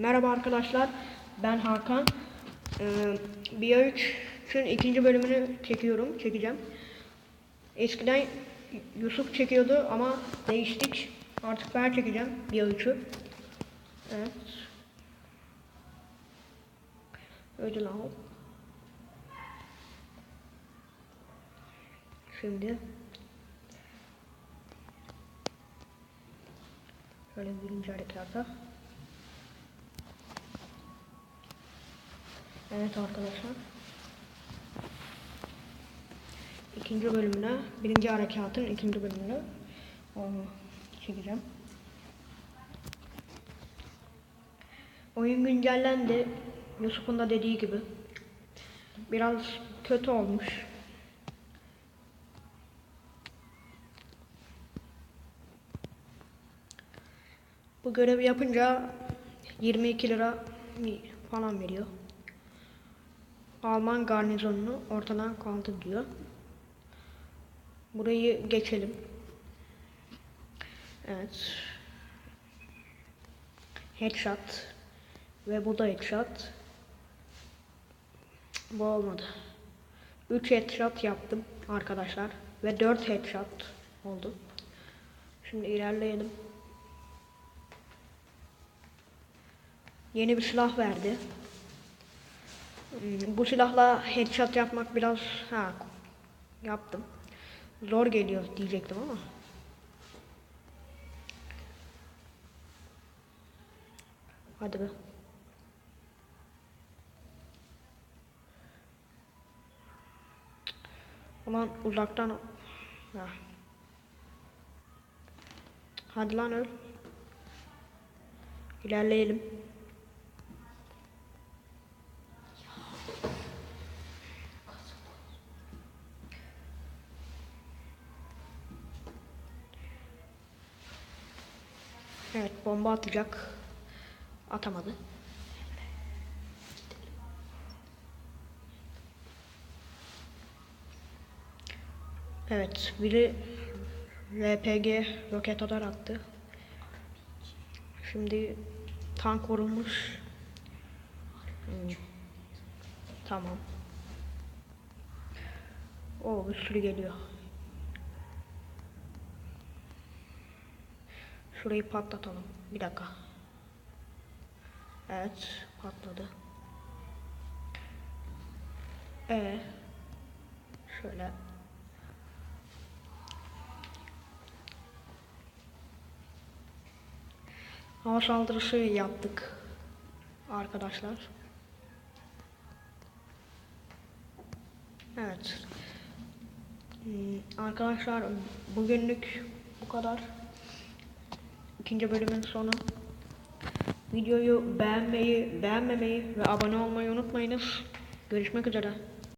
Merhaba arkadaşlar, ben Hakan. Ee, Biya 3'ün ikinci bölümünü çekiyorum, çekeceğim. Eskiden Yusuf çekiyordu ama değiştik. Artık ben çekeceğim Biya 3'ü. Evet. Ödül al. Şimdi şöyle birinci harekata. Evet arkadaşlar. İkinci bölümüne, birinci harekatın ikinci bölümünü onu çekeceğim. Oyun güncellendi. Yusuf'un da dediği gibi. Biraz kötü olmuş. Bu görevi yapınca 22 lira falan veriyor. Alman garnizonunu ortadan kaldır diyor. Burayı geçelim. Evet. Headshot. Ve bu da headshot. Bu olmadı. 3 headshot yaptım arkadaşlar. Ve 4 headshot oldu. Şimdi ilerleyelim. Yeni bir silah verdi. Hmm, Bu silahla headshot yapmak biraz ha yaptım. Zor geliyor diyecektim ama. Hadi be. Ulan uzaktan ha. Hadi lan öl. İlerleyelim. Evet bomba atacak. Atamadı. Evet biri RPG roket atar attı. Şimdi tank vurulmuş. Hmm. Tamam. O bir sürü geliyor. Şurayı patlatalım. Bir dakika. Evet, patladı. E şöyle hava saldırısı yaptık arkadaşlar. Evet. Hmm, Arkadaşlar bugünlük bu kadar. İkinci bölümün sonu. Videoyu beğenmeyi, beğenmemeyi ve abone olmayı unutmayınız. Görüşmek üzere.